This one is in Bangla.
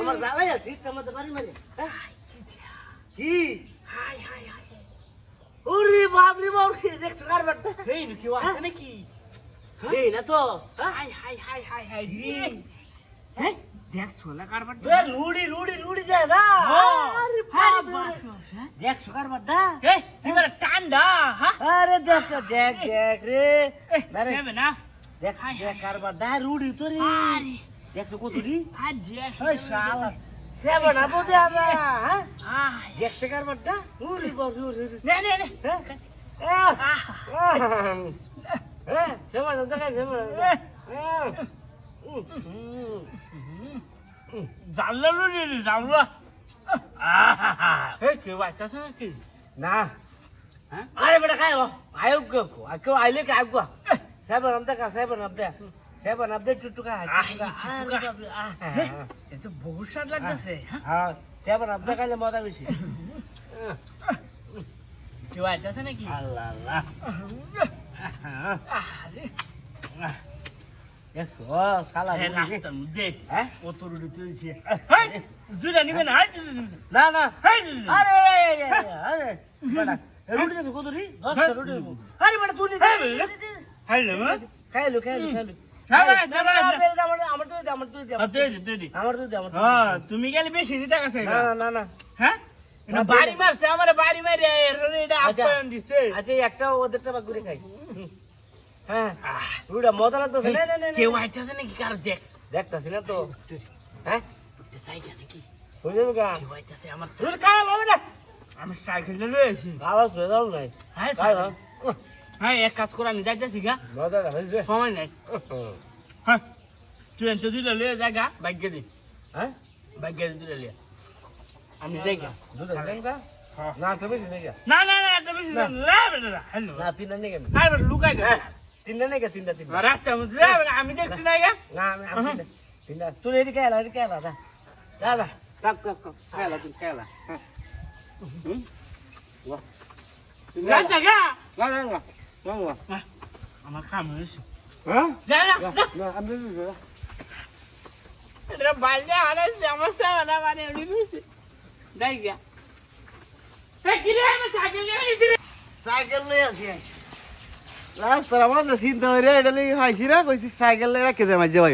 আমার জ্বালাই আছে আমাদের বাড়ি মারে হ্যাঁ? কি হাই হাই হাই ওরে বাপ রে বাপ রে দেখছ কার বাড়িটা এই নি কেউ আছে নাকি এই না তো হ্যাঁ? Hi hi hi hi hi হ্যাঁ দেখছ না কারবার এ, লুড়ি লুড়ি লুড়ি যায় না আরে বাপ রে। দেখছ কার বাড়িটা এই এবার হ্যাঁ আরে দেখছ দেখ দেখ রে। আরে সেবে না দেখ দেখ কার বাড়িটা রুড়ি তো রে দেখ ওই শালা। সেবা না বোধে আদা হ্যাঁ আয়। দেখছে কার উরি বাপ উরি নে নে নে। হ্যাঁ? আহ। হ্যাঁ? সেবা না সেবা। না জানলা রে জানলা এই কে বাইতাছ নাকি না হ্যাঁ? আরে বেটা খাই গো? আয়ো গো কেউ আইলে কে আইগো সেবা নাম দেখা সেবা নাম দে। সেবা নাম দে টুটু কা। এ তো বহুত স্বাদ লাগতেছে হ্যাঁ? সেবা নাম দেখাইলে মজা বেশি। কে বাইতাছ নাকি? আল্লাহ আল্লাহ। আরে। খাইলো তুমি গেলে বেশি দিতে গেছে না না হ্যাঁ? বাড়ি মারছে আমার বাড়ি মারি এটা আচ্ছা। আচ্ছা একটা ওদেরটা করে খাই। হ্যাঁ। রুটা মজা লাগতেছে। না না না কেউ আইতাছে নাকি কারও দেখ? দেখতাছি না তো। হ্যাঁ? সাইকেল নাকি? হয়ে যাবে গা। কেউ আইতাছে আমার রুটি খাই লবে না। আমি সাইকেল আছি আওয়াজ হয়ে যাও নাই। হ্যাঁ না হ্যাঁ এক কাজ করে আমি যাইতেছি গা। সময় নাই। হ্যাঁ। তুই এনতে দুইটা লিয়ে যা গা ভাগ্য দি। হ্যাঁ? ভাগ্য দি দুইটা লিয়ে। আমি যাই গা। দুধ খাইবা না তুমি নেই গা। না না না এটা বেশি না। লা বেটা হ্যালো। না তিনটা নেই গা আরে বেটা লুকাই দে। তিনটা নেই গা তিনটা তিনটা রাস্তা মধ্যে লা বেটা আমি দেখছি না গা না আমি আমি তিনটা। তিনটা। তুই এদিকে খেলা এদিকে খেলা দা দাদা কাপ কাপ কাপ খেলা তুই খেলা। রাস্তা না আমার কাম হয়েছে। হ্যাঁ? বাজে আরে সমস্যা না মানে এমনি হয়েছে দেখ গা এ কিরে আমি সাইকেল গেলি রে। আসি রাস্তার আমার চিন্তা হয়ে এটা হাইছি না কইছি সাইকেল রাখে দে মাঝে ভাই